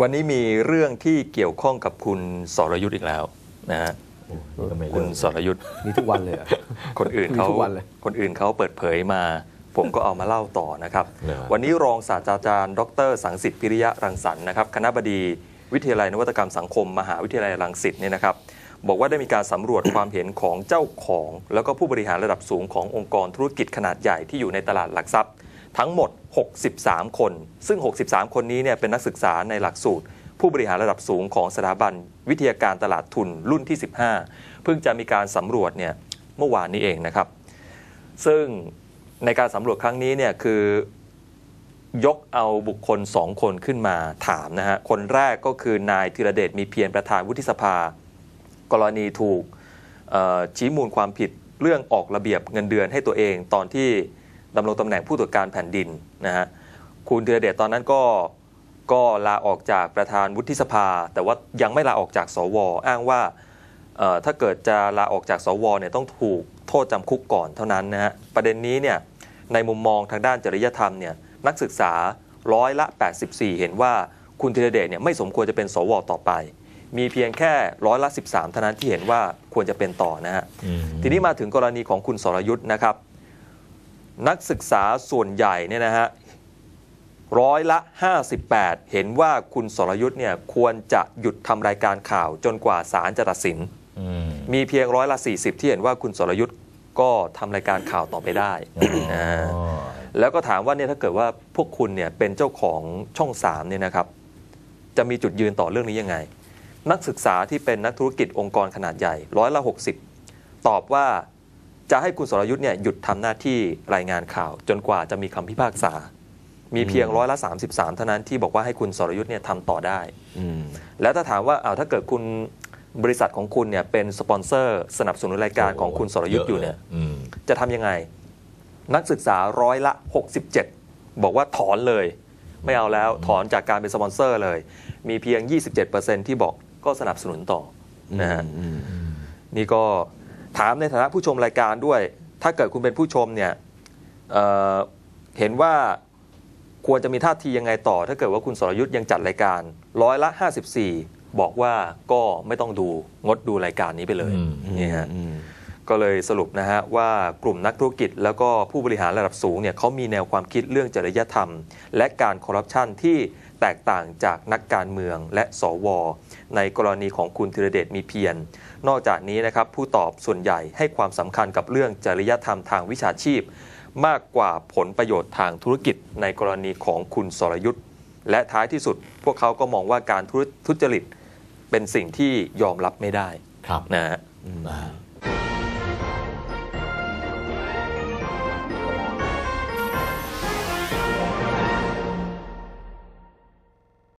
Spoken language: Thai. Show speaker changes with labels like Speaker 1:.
Speaker 1: วันนี้มีเรื่องที่เกี่ยวข้องกับคุณสรยุทธ์อีกแล้วนะฮะ
Speaker 2: โอ้นี่ก็ไม่
Speaker 1: คุ
Speaker 2: เลิ
Speaker 1: ณ
Speaker 2: ก
Speaker 1: สรยุทธ์
Speaker 3: มีทุกวันเลยเหรอ
Speaker 1: คนอื่นเขา
Speaker 3: มีทุกวันเลย
Speaker 1: คนอื่นเขาเปิดเผยมา ผมก็เอามาเล่าต่อนะครับ
Speaker 2: เหรอ
Speaker 1: วันนี้รองศาสตราจารย์ ดร สังสิทธิ์พิริยะรังสรรค์นะครับคณะบดีวิทยาลัยนวัตกรรมสังคม มหาวิทยาลัยรังสิตเนี่ยนะครับ บอกว่าได้มีการสำรวจ ความเห็นของเจ้าของ แล้วก็ผู้บริหารระดับสูงขององค์กรธุรกิจขนาดใหญ่ที่อยู่ในตลาดหลักทรัพย์ ทั้งหมด 63 คน ซึ่ง 63 คนนี้เนี่ยเป็นนักศึกษาในหลักสูตร ผู้บริหารระดับสูงของสถาบันวิทยาการตลาดทุนรุ่นที่ 15 เพิ่งจะมีการสำรวจเนี่ยเมื่อวานนี้เองนะครับ ซึ่งในการสำรวจครั้งนี้เนี่ยคือยกเอาบุคคลสองคนขึ้นมาถามนะฮะ คนแรกก็คือนายธีรเดชมีเพียรประธานวุฒิสภา กรณีถูกชี้มูลความผิดเรื่องออกระเบียบเงินเดือนให้ตัวเองตอนที่ ดำรงตำแหน่งผู้ตรวจการแผ่นดินนะฮะคุณธีรเดชตอนนั้นก็ก็ลาออกจากประธานวุฒิสภา แต่ว่ายังไม่ลาออกจากสว อ้างว่าเอ่อถ้าเกิดจะลาออกจากสวเนี่ยต้องถูกโทษจำคุกก่อนเท่านั้นนะฮะประเด็นนี้เนี่ยในมุมมองทางด้านจริยธรรมเนี่ยนักศึกษาร้อยละ 84 เห็นว่าคุณธีรเดชเนี่ยไม่สมควรจะเป็นสวต่อไป มีเพียงแค่ร้อยละ 13 เท่านั้นที่เห็นว่าควรจะเป็นต่อนะฮะ
Speaker 2: อืม
Speaker 1: ทีนี้มาถึงกรณีของคุณสรยุทธ์นะครับ นักศึกษาส่วนใหญ่เนี่ยนะฮะร้อยละ 58 เห็นว่าคุณสรยุทธ์เนี่ยควรจะหยุดทำรายการข่าวจนกว่าศาลจะตัดสิน
Speaker 2: อืม
Speaker 1: มีเพียงร้อยละ 40 ที่เห็นว่าคุณสรยุทธ์ก็ทำรายการข่าวต่อไปได้นะ
Speaker 2: อ๋อ
Speaker 1: แล้วก็ถามว่าเนี่ยถ้าเกิดว่าพวกคุณเนี่ยเป็นเจ้าของช่อง3เนี่ยนะครับ จะมีจุดยืนต่อเรื่องนี้ยังไง นักศึกษาที่เป็นนักธุรกิจองค์กรขนาดใหญ่ร้อยละ 60 ตอบว่า จะให้คุณสรยุทธ์เนี่ยหยุดทำหน้าที่รายงานข่าว จนกว่าจะมีคำพิพากษา มีเพียงร้อยละ 33 เท่านั้นที่บอกว่าให้คุณสรยุทธ์เนี่ยทำต่อได้
Speaker 3: อืม
Speaker 1: แล้วถ้าถามว่าอ้าวถ้าเกิดคุณบริษัทของคุณเนี่ยเป็นสปอนเซอร์สนับสนุนรายการของคุณสรยุทธ์อยู่เนี่ย
Speaker 2: อืม
Speaker 1: จะทำยังไง นักศึกษาร้อยละ 67 บอกว่าถอนเลย ไม่เอาแล้วถอนจากการเป็นสปอนเซอร์เลย มีเพียง 27%ที่บอกก็สนับสนุนต่อนะฮะ
Speaker 3: อืม
Speaker 1: นี่ก็ ถามในฐานะผู้ชมรายการด้วย ถ้าเกิดคุณเป็นผู้ชมเนี่ยเอ่อเห็นว่าควรจะมีท่าทียังไงต่อ ถ้าเกิดว่าคุณสรยุทธ์ยังจัดรายการร้อยละ 54 บอกว่าก็ไม่ต้องดูงดดูรายการนี้ไปเลย
Speaker 2: อืม
Speaker 1: นี่ฮะ
Speaker 3: อืม
Speaker 1: ก็เลยสรุปนะฮะว่ากลุ่มนักธุรกิจ แล้วก็ผู้บริหารระดับสูงเนี่ยเขามีแนวความคิดเรื่องจริยธรรม และการคอร์รัปชันที่ แตกต่างจากนักการเมืองและสว ในกรณีของคุณธีรเดชมีเพียรนอกจากนี้นะครับผู้ตอบส่วนใหญ่ให้ความสำคัญกับเรื่องจริยธรรมทางวิชาชีพ มากกว่าผลประโยชน์ทางธุรกิจในกรณีของคุณสรยุทธ์และท้ายที่สุด พวกเขาก็มองว่าการทุจริตเป็นสิ่งที่ยอมรับไม่ได้
Speaker 2: ครับ
Speaker 1: นะฮะ
Speaker 2: นะ